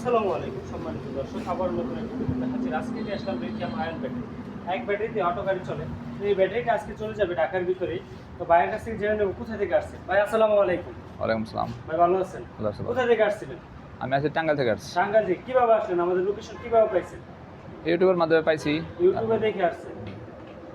আসসালামু আলাইকুম সম্মানিত দর্শক। আবার নতুন একটা ভিডিও দেখাচ্ছি। আজকে যে আসলাম লিথিয়াম আয়ন ব্যাটারি এক ব্যাটারিতে অটো গাড়ি চলে। তো এই ব্যাটারিটা আজকে চলে যাবে ঢাকার ভিতরে। তো ভাইয়ের কাছ থেকে জেনে নেব কোথা থেকে আসছে ভাই আসসালামু আলাইকুম। ওয়ালাইকুম সালাম। ভাই ভালো আছেন? কোথা থেকে আসছিলেন? আমি আছি টাঙ্গাল থেকে আসছি। টাঙ্গাল থেকে। কীভাবে আসলেন? আমাদের লোকেশন কীভাবে পাইছেন? ইউটিউবের মাধ্যমে পাইছি। ইউটিউবে দেখে আসছেন।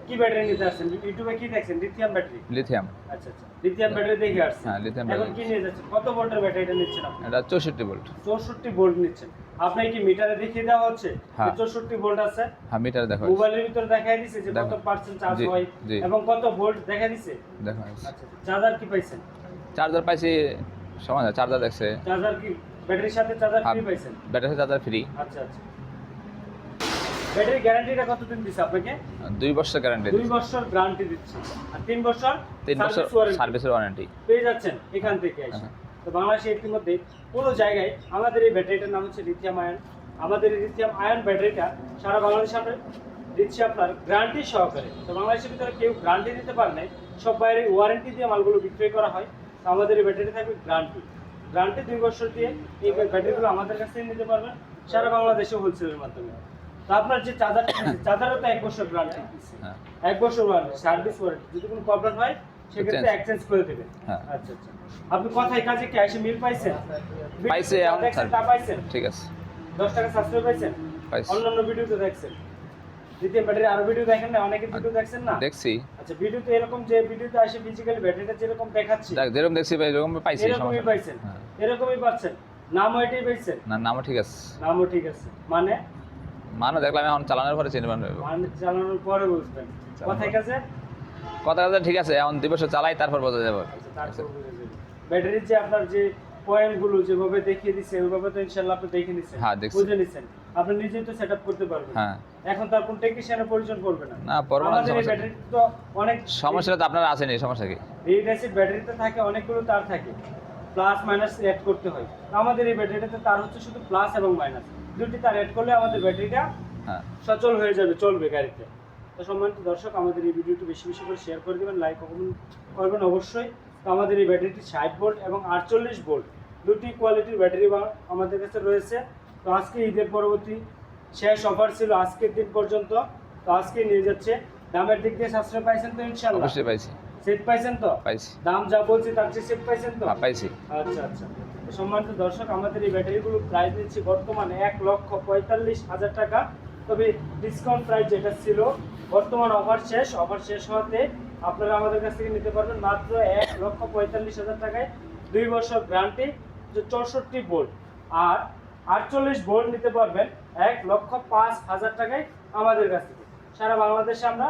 কি ব্যাটারি নিতে আসছেন? ইউটিউবে কি দেখছেন? লিথিয়াম ব্যাটারি লিথিয়াম আচ্ছা আচ্ছা। লিথিয়াম ব্যাটারি দেখে আসছেন। হ্যাঁ, lithium এখন কি নিয়ে যাচ্ছেন? কত ভোল্টের ব্যাটারিটা নিচ্ছেন আপনি? এটা চৌষট্টি ভোল্ট। চৌষট্টি ভোল্ট নিচ্ছেন। আপনার কি মিটারে দেখিয়ে দেওয়া হচ্ছে? হ্যাঁ। চৌষট্টি ভোল্ট আছে? হ্যাঁ মিটার দেখো মোবাইলের ভিতরে দেখাই দিছে যে কত পার্সেন্ট চার্জ হয় এবং কত ভোল্ট দেখা দিছে? দেখো আচ্ছা চার্জার কি পাইছেন? চার্জার পাইছি সমাজ চার্জার দেখছে। চার্জার কি? ব্যাটারির সাথে চার্জার হ্যাঁ। ফ্রি পাইছেন? ব্যাটারি চার্জার ফ্রি আচ্ছা আচ্ছা। ব্যাটারি গ্যারান্টিটা কতদিন দিছে আপনাকে? দুই বছর গ্যারান্টি দুই বছর গ্যারান্টি দিচ্ছে। আর তিন বছর তিন বছর সার্ভিসের ওয়ারেন্টি পেয়ে যাচ্ছেন এখান থেকে এসে। হ্যাঁ। তো বাংলাদেশে ইতিমধ্যে কোনো জায়গায় আমাদের এই ব্যাটারিটার নাম হচ্ছে লিথিয়াম আয়ন আমাদের এই লিথিয়াম আয়ন ব্যাটারিটা সারা বাংলাদেশে আমরা দিচ্ছি আপনার গ্যারান্টি সহকারে। তো বাংলাদেশের ভিতরে কেউ গ্যারান্টি দিতে পারে নাই। সব বাইরে ওয়ারেন্টি দিয়ে মালগুলো বিক্রয় করা হয়। তো আমাদের এই ব্যাটারি থাকবে গ্যারান্টি গ্যারান্টি দুই বছর দিয়ে এই ব্যাটারিগুলো আমাদের কাছ থেকে নিতে পারবেন। সারা বাংলাদেশে হোলসেলের মাধ্যমে। তো আপনার যে চার্জার চার্জারও তো এক বছর গ্যারান্টি হ্যাঁ। এক বছর ওয়ারেন্টি সার্ভিস ওয়ারেন্টি যদি কোনো প্রবলেম হয় সেক্ষেত্রে এক্সচেঞ্জ করে দেবেন। হ্যাঁ। আচ্ছা আচ্ছা। আপনি কথায় কাজে কি এসে মিল পাইছেন? পাইছে, এখন তা পাইছেন? ঠিক আছে। দশ টাকা সাবস্ক্রাইব পাইছেন? পাইছি। অন্যান্য ভিডিওতে দেখছেন। দ্বিতীয় ব্যাটারি আরও ভিডিও দেখেন না অনেকে ভিডিও দেখছেন না? দেখছি। আচ্ছা ভিডিওতে এরকম যে ভিডিওতে আসে ফিজিক্যালি ব্যাটারিটা যেরকম দেখাচ্ছি। দেখ যেরকম দেখছি ভাই এরকম পাইছি এরকমই। পাইছেন। হ্যাঁ। এরকমই পাচ্ছেন। নামও এটাই পাইছেন। না নামও ঠিক আছে। নামও ঠিক আছে। মানে? মানও দেখলাম এখন চালানোর পরে চিনি পারবে মানে চালানোর পরে বুঝবেন। চালানোর কাছে? কথা কথা ঠিক আছে এখন দুই বছর চালাই তারপর বোঝা যাবে। আচ্ছা, তারপর বুঝে যাবেন। ব্যাটারির যে আপনার যে পয়েন্টগুলো যেভাবে দেখিয়ে দিচ্ছে ওইভাবে তো ইনশাল্লাহ আপনি দেখে নিচ্ছেন হ্যাঁ, দেখছি। বুঝে নিচ্ছেন আপনি নিজেই তো সেট করতে পারবেন। হ্যাঁ। এখন তার কোন টেকনিশিয়ানের প্রয়োজন পড়বে না। না পরবো না আমাদের এই। ব্যাটারি তো অনেক সমস্যা তো আপনার আছে আসেনি সমস্যা কি? রিড অ্যাসিড ব্যাটারিতে থাকে অনেকগুলো তার থাকে। প্লাস মাইনাস অ্যাড করতে হয়। আমাদের এই ব্যাটারিটাতে তার হচ্ছে শুধু প্লাস এবং মাইনাস দুটি তার অ্যাড করলে আমাদের ব্যাটারিটা হ্যাঁ। সচল হয়ে যাবে চলবে গাড়িতে। তো সম্মানিত দর্শক আমাদের এই ভিডিওটি বেশি বেশি করে শেয়ার করে দেবেন লাইক কমেন্ট করবেন অবশ্যই। তো আমাদের এই ব্যাটারিটি ষাট ভোল্ট এবং আটচল্লিশ ভোল্ট দুটি কোয়ালিটির ব্যাটারি আমাদের কাছে রয়েছে। তো আজকে ঈদের পরবর্তী শেষ অফার ছিল আজকের দিন পর্যন্ত। তো আজকে নিয়ে যাচ্ছে। দামের দিক দিয়ে সাশ্রয় পাইছেন তো ইনশাল্লাহ অবশ্যই পাইছি। সেট পাইছেন তো? পাইছি। দাম যা বলছি তার চেয়ে সেট পাইছেন তো? হ্যাঁ পাইছি। আচ্ছা আচ্ছা। সম্মানিত দর্শক, আমাদের এই ব্যাটারিগুলো প্রাইস নিচ্ছি বর্তমানে এক লক্ষ পঁয়তাল্লিশ হাজার টাকা। তবে ডিসকাউন্ট প্রাইস যেটা ছিল, বর্তমান অফার শেষ। অফার শেষ হওয়াতে আপনারা আমাদের কাছ থেকে নিতে পারবেন মাত্র এক লক্ষ পঁয়তাল্লিশ হাজার টাকায় দুই বছর গ্যারান্টি, যে চৌষট্টি ভোল্ট আর আটচল্লিশ ভোল্ট নিতে পারবেন এক লক্ষ পাঁচ হাজার টাকায় আমাদের কাছ থেকে। সারা বাংলাদেশে আমরা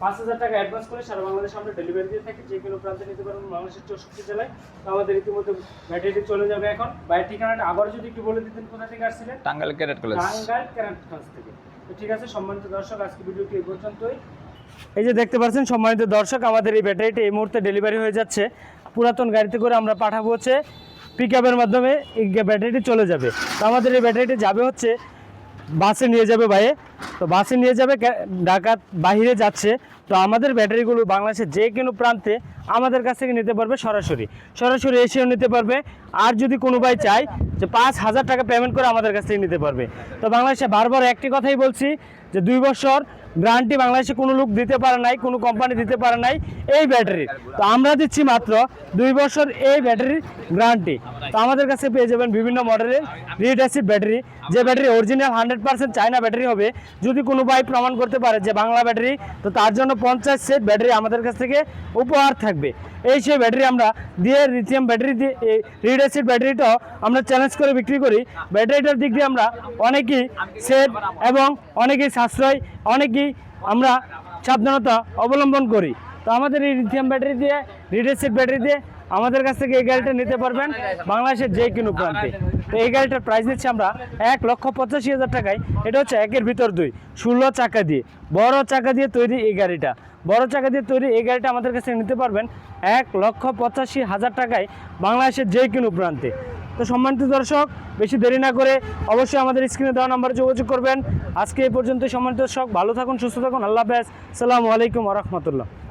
পাঁচ হাজার টাকা অ্যাডভান্স করে সারা বাংলাদেশে আমরা ডেলিভারি দিয়ে থাকি যে কোনো প্রান্তে নিতে পারবেন বাংলাদেশের চৌষট্টি জেলায়। তো আমাদের ইতিমধ্যে ব্যাটারিটি চলে যাবে এখন। বাইরের ঠিকানাটা আবার যদি একটু বলে দিতেন কোথা থেকে আসছিলেন? টাঙ্গাইল ক্যারেট কলেজ। টাঙ্গাইল ক্যারাটগঞ্জ থেকে। তো ঠিক আছে সম্মানিত দর্শক আজকে ভিডিওটি এই পর্যন্তই। এই যে দেখতে পাচ্ছেন সম্মানিত দর্শক আমাদের এই ব্যাটারিটি এই মুহূর্তে ডেলিভারি হয়ে যাচ্ছে। পুরাতন গাড়িতে করে আমরা পাঠাবো হচ্ছে পিক আপের মাধ্যমে এই ব্যাটারিটি চলে যাবে। তো আমাদের এই ব্যাটারিটি যাবে হচ্ছে বাসে নিয়ে যাবে ভাইয়ে। তো বাসে নিয়ে যাবে, কে- ঢাকা বাহিরে যাচ্ছে। তো আমাদের ব্যাটারিগুলো বাংলাদেশের যে কোনো প্রান্তে আমাদের কাছ থেকে নিতে পারবে সরাসরি। সরাসরি এসেও নিতে পারবে। আর যদি কোনো ভাই চায় যে পাঁচ হাজার টাকা পেমেন্ট করে আমাদের কাছ থেকে নিতে পারবে। তো বাংলাদেশে বারবার একটি কথাই বলছি যে দুই বছর গ্যারান্টি বাংলাদেশে কোনো লোক দিতে পারে নাই, কোনো কোম্পানি দিতে পারে নাই এই ব্যাটারির তো আমরা দিচ্ছি মাত্র দুই বছর এই ব্যাটারির গ্যারান্টি তো আমাদের কাছে পেয়ে যাবেন বিভিন্ন মডেলের রিড অ্যাসিড ব্যাটারি। যে battery original hundred percent China battery হবে যদি কোনো ভাই প্রমাণ করতে পারে যে বাংলা ব্যাটারি, তো তার জন্য পঞ্চাশ সেট ব্যাটারি আমাদের কাছ থেকে উপহার থাকবে। এই সেই ব্যাটারি আমরা দিয়ে লিথিয়াম ব্যাটারি দিয়ে রিড অ্যাসিড ব্যাটারিটাও আমরা চ্যালেঞ্জ করে বিক্রি করি। ব্যাটারিটার দিক দিয়ে আমরা অনেকেই সেফ এবং অনেকেই সাশ্রয়, অনেকেই আমরা সাবধানতা অবলম্বন করি। তো আমাদের এই লিথিয়াম ব্যাটারি দিয়ে রিড অ্যাসিড ব্যাটারি দিয়ে আমাদের কাছ থেকে এই গাড়িটা নিতে পারবেন বাংলাদেশের যে কোনো প্রান্তে। তো এই গাড়িটার প্রাইস দিচ্ছি আমরা এক লক্ষ পঁচাশি হাজার টাকায়। এটা হচ্ছে একের ভিতর দুই। ষোলো চাকা দিয়ে। বড় চাকা দিয়ে তৈরি এই গাড়িটা। বড় চাকা দিয়ে তৈরি এই গাড়িটা আমাদের কাছে নিতে পারবেন এক লক্ষ পঁচাশি হাজার টাকায় বাংলাদেশের যে কোনো প্রান্তে। তো সম্মানিত দর্শক, বেশি দেরি না করে অবশ্যই আমাদের স্ক্রিনে দেওয়া নাম্বারে যোগাযোগ করবেন। আজকে এই পর্যন্ত সম্মানিত দর্শক, ভালো থাকুন, সুস্থ থাকুন, আল্লাহ হাফেজ। সালামু আলাইকুম রহমতুল্লাহ।